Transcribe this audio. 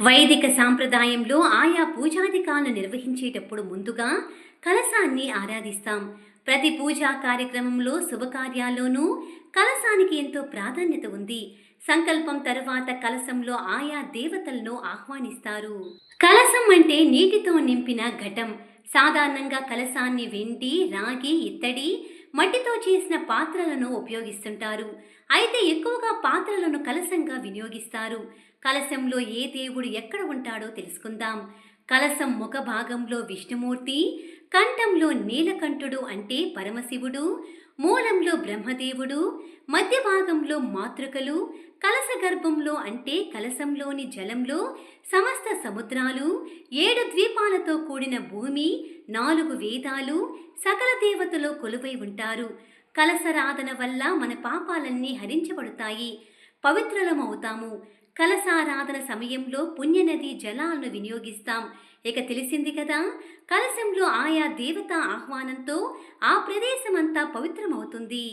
వైదిక సాంప్రదాయంలో ఆయా పూజాధికాలను నిర్వహించేటప్పుడు ముందుగా కలశాన్ని ఆరాధిస్తాం. ప్రతి పూజా కార్యక్రమంలో శుభకార్యాల్లోనూ కలశానికి ఎంతో ప్రాధాన్యత ఉంది. సంకల్పం తరువాత కలశంలో ఆయా దేవతలను ఆహ్వానిస్తారు. కలశం అంటే నీటితో నింపిన ఘటం. సాధారణంగా కలశాన్ని వెండి రాగి ఇత్తడి మట్టితో చేసిన పాత్రలను ఉపయోగిస్తుంటారు. అయితే ఎక్కువగా పాత్రలను కలశంగా వినియోగిస్తారు. కలశంలో ఏ దేవుడు ఎక్కడ ఉంటాడో తెలుసుకుందాం. కలశం ముఖ భాగంలో విష్ణుమూర్తి కంఠంలో నీలకంఠుడు అంటే పరమశివుడు మూలంలో బ్రహ్మదేవుడు మధ్య భాగంలో మాతృకలు కలస గర్భంలో అంటే కలశంలోని జలంలో సమస్త సముద్రాలు ఏడు ద్వీపాలతో కూడిన భూమి నాలుగు వేదాలు సకల దేవతలు కొలువై ఉంటారు. కలసరాధన వల్ల మన పాపాలన్నీ హరించబడతాయి. పవిత్రలమవుతాము. కలసారాధన సమయంలో పుణ్యనది జలాలను వినియోగిస్తాం. ఇక తెలిసింది కదా కలశంలో ఆయా దేవతా ఆహ్వానంతో ఆ ప్రదేశమంతా పవిత్రమవుతుంది.